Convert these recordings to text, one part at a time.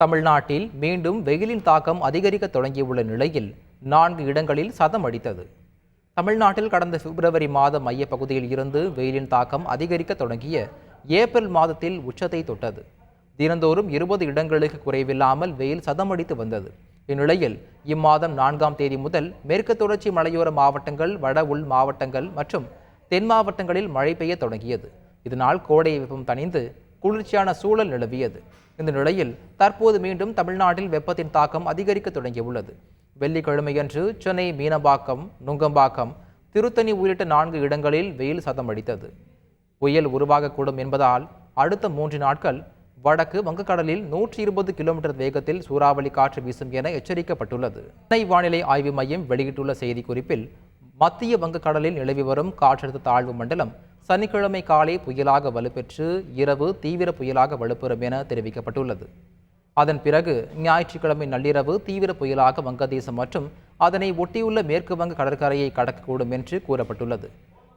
தமிழ்நாட்டில் மீண்டும் வெயிலின் தாக்கம் அதிகரிக்க தொடங்கியுள்ள நிலையில் நான்கு இடங்களில் சதம் அடித்தது. தமிழ்நாட்டில் கடந்த பிப்ரவரி மாதம் மையப்பகுதியில் இருந்து வெயிலின் தாக்கம் அதிகரிக்க தொடங்கிய ஏப்ரல் மாதத்தில் உச்சத்தை தொட்டது. தினந்தோறும் இருபது இடங்களுக்கு குறைவில்லாமல் வெயில் சதமடித்து வந்தது. இந்நிலையில் இம்மாதம் நான்காம் தேதி முதல் மேற்கு தொடர்ச்சி மலையோர மாவட்டங்கள் வட உள் மாவட்டங்கள் மற்றும் தென் மாவட்டங்களில் மழை பெய்ய தொடங்கியது. இதனால் கோடை வெப்பம் தணிந்து குளிர்ச்சியான சூழல் நிலவியது. இந்த நிலையில் தற்போது மீண்டும் தமிழ்நாட்டில் வெப்பத்தின் தாக்கம் அதிகரிக்க தொடங்கியுள்ளது. வெள்ளிக்கிழமையன்று சென்னை மீனம்பாக்கம் நுங்கம்பாக்கம் திருத்தணி உள்ளிட்ட நான்கு இடங்களில் வெயில் சதம் அடித்தது. புயல் உருவாகக்கூடும் என்பதால் அடுத்த மூன்று நாட்கள் வடக்கு வங்கக்கடலில் நூற்றி இருபது கிலோமீட்டர் வேகத்தில் சூறாவளி காற்று வீசும் என எச்சரிக்கப்பட்டுள்ளது. சென்னை வானிலை ஆய்வு மையம் வெளியிட்டுள்ள செய்திக்குறிப்பில் மத்திய வங்கக்கடலில் நிலவி வரும் காற்றழுத்த தாழ்வு மண்டலம் சனிக்கிழமை காலை புயலாக வலுப்பெற்று இரவு தீவிர புயலாக வலுப்பெறும் என தெரிவிக்கப்பட்டுள்ளது. அதன் பிறகு ஞாயிற்றுக்கிழமை நள்ளிரவு தீவிர புயலாக வங்கதேசம் மற்றும் அதனை ஒட்டியுள்ள மேற்கு வங்க கடற்கரையை கடக்கக்கூடும் என்று கூறப்பட்டுள்ளது.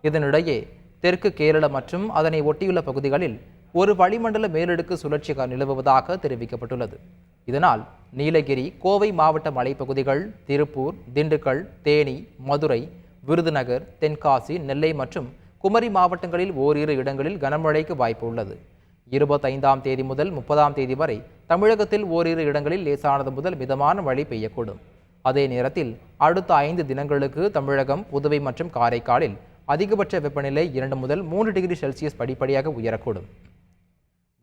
இதனிடையே தெற்கு கேரள மற்றும் அதனை ஒட்டியுள்ள பகுதிகளில் ஒரு வளிமண்டல மேலடுக்கு சுழற்சி நிலவுவதாக தெரிவிக்கப்பட்டுள்ளது. இதனால் நீலகிரி கோவை மாவட்ட மலைப்பகுதிகள் திருப்பூர் திண்டுக்கல் தேனி மதுரை விருதுநகர் தென்காசி நெல்லை மற்றும் குமரி மாவட்டங்களில் ஓரிரு இடங்களில் கனமழைக்கு வாய்ப்பு உள்ளது. இருபத்தைந்தாம் தேதி முதல் முப்பதாம் தேதி வரை தமிழகத்தில் ஓரிரு இடங்களில் லேசானது முதல் மிதமான மழை பெய்யக்கூடும். அதே நேரத்தில் அடுத்த ஐந்து தினங்களுக்கு தமிழகம் புதுவை மற்றும் காரைக்காலில் அதிகபட்ச வெப்பநிலை இரண்டு முதல் மூன்று டிகிரி செல்சியஸ் படிப்படியாக உயரக்கூடும்.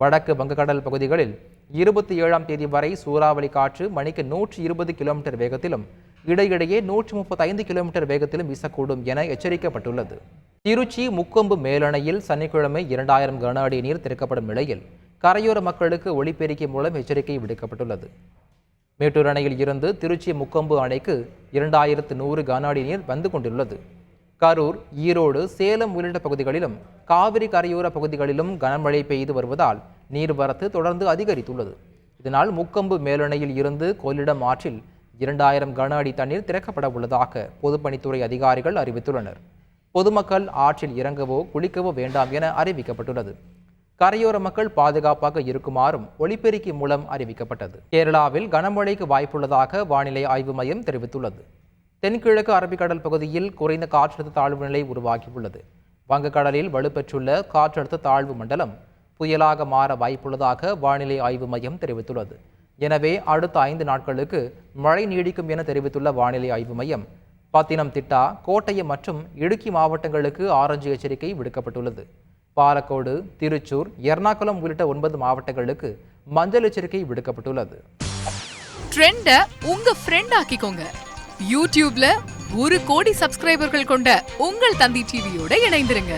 வடக்கு வங்கக்கடல் பகுதிகளில் இருபத்தி ஏழாம் தேதி வரை சூறாவளி காற்று மணிக்கு நூற்றி இருபது கிலோமீட்டர் வேகத்திலும் இடையிடையே நூற்றி முப்பத்தைந்து கிலோமீட்டர் வேகத்திலும் வீசக்கூடும் என எச்சரிக்கப்பட்டுள்ளது. திருச்சி முக்கொம்பு மேலணையில் சனிக்கிழமை இரண்டாயிரம் கன அடி நீர் திறக்கப்படும் நிலையில் கரையோர மக்களுக்கு ஒளிபெருக்கி மூலம் எச்சரிக்கை விடுக்கப்பட்டுள்ளது. மேட்டூர் அணையில் இருந்து திருச்சி முக்கொம்பு அணைக்கு இரண்டாயிரத்து நூறு கன அடி நீர் வந்து கொண்டுள்ளது. கரூர் ஈரோடு சேலம் உள்ளிட்ட பகுதிகளிலும் காவிரி கரையோர பகுதிகளிலும் கனமழை பெய்து வருவதால் நீர்வரத்து தொடர்ந்து அதிகரித்துள்ளது. இதனால் முக்கொம்பு மேலணையில் இருந்து கொள்ளிடம் ஆற்றில் இரண்டாயிரம் கன அடி தண்ணீர் திறக்கப்பட உள்ளதாக பொதுப்பணித்துறை அதிகாரிகள் அறிவித்துள்ளனர். பொதுமக்கள் ஆற்றில் இறங்கவோ குளிக்கவோ வேண்டாம் என அறிவிக்கப்பட்டுள்ளது. கரையோர மக்கள் பாதுகாப்பாக இருக்குமாறும் ஒளிபெருக்கி மூலம் அறிவிக்கப்பட்டது. கேரளாவில் கனமழைக்கு வாய்ப்புள்ளதாக வானிலை ஆய்வு மையம் தெரிவித்துள்ளது. தென்கிழக்கு அரபிக்கடல் பகுதியில் குறைந்த காற்றழுத்த தாழ்வு நிலை உருவாகியுள்ளது. வங்கக்கடலில் வலுப்பெற்றுள்ள காற்றழுத்த தாழ்வு மண்டலம் புயலாக மாற வாய்ப்புள்ளதாக வானிலை ஆய்வு மையம் தெரிவித்துள்ளது. எனவே அடுத்த ஐந்து நாட்களுக்கு மழை நீடிக்கும் என தெரிவித்துள்ள வானிலை ஆய்வு மையம் பத்தினம்திட்டா கோட்டயம் மற்றும் இடுக்கி மாவட்டங்களுக்கு ஆரஞ்சு எச்சரிக்கை விடுக்கப்பட்டுள்ளது. பாலக்கோடு திருச்சூர் எர்ணாகுளம் உள்ளிட்ட ஒன்பது மாவட்டங்களுக்கு மஞ்சள் எச்சரிக்கை விடுக்கப்பட்டுள்ளது. ட்ரெண்ட உங்க ஃப்ரெண்ட் ஆக்கிக்கோங்க. யூடியூப்ல ஒரு கோடி சப்ஸ்கிரைபர்கள் கொண்ட உங்கள் தந்தி டிவியோட இணைந்திருங்க.